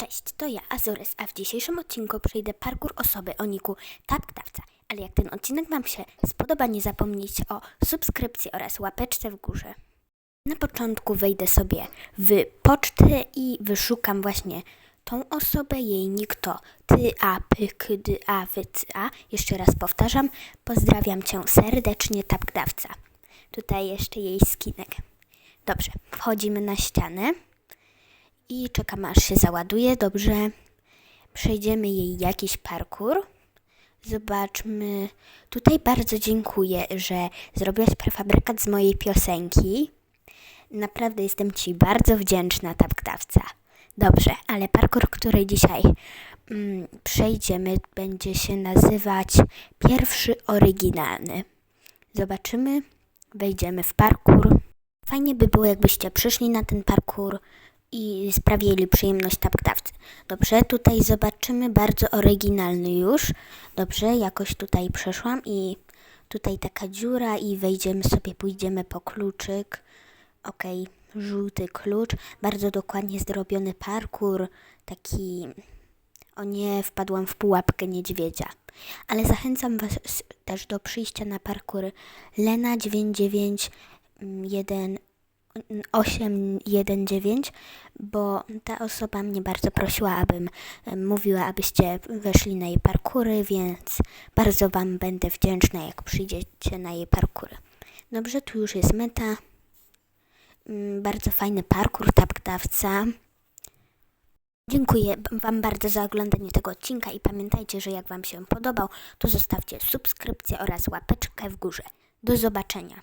Cześć, to ja, Azores, a w dzisiejszym odcinku przejdę parkour osoby o niku Tapktawca. Ale jak ten odcinek Wam się spodoba, nie zapomnijcie o subskrypcji oraz łapeczce w górze. Na początku wejdę sobie w pocztę i wyszukam właśnie tą osobę, jej nick to ty, a, p, k, d, a, wy, a. Jeszcze raz powtarzam, pozdrawiam Cię serdecznie, Tapktawca. Tutaj jeszcze jej skinek. Dobrze, wchodzimy na ścianę i czekamy aż się załaduje. Dobrze, przejdziemy jej jakiś parkour. Zobaczmy. Tutaj bardzo dziękuję, że zrobiłaś prefabrykat z mojej piosenki. Naprawdę jestem Ci bardzo wdzięczna, tapktawca. Dobrze, ale parkour, który dzisiaj mm, przejdziemy, będzie się nazywać pierwszy oryginalny. Zobaczymy, wejdziemy w parkour. Fajnie by było, jakbyście przyszli na ten parkour i sprawili przyjemność tapktawcy. Dobrze, tutaj zobaczymy bardzo oryginalny już. Dobrze, jakoś tutaj przeszłam i tutaj taka dziura i wejdziemy sobie, pójdziemy po kluczyk. Okej, żółty klucz, bardzo dokładnie zrobiony parkour, taki... O nie, wpadłam w pułapkę niedźwiedzia. Ale zachęcam Was też do przyjścia na parkour Lena 991 819, bo ta osoba mnie bardzo prosiła, abym mówiła, abyście weszli na jej parkury, więc bardzo Wam będę wdzięczna, jak przyjdziecie na jej parkury. Dobrze, tu już jest meta. Mm, Bardzo fajny parkour, tapktawca. Dziękuję Wam bardzo za oglądanie tego odcinka i pamiętajcie, że jak Wam się podobał, to zostawcie subskrypcję oraz łapeczkę w górze. Do zobaczenia.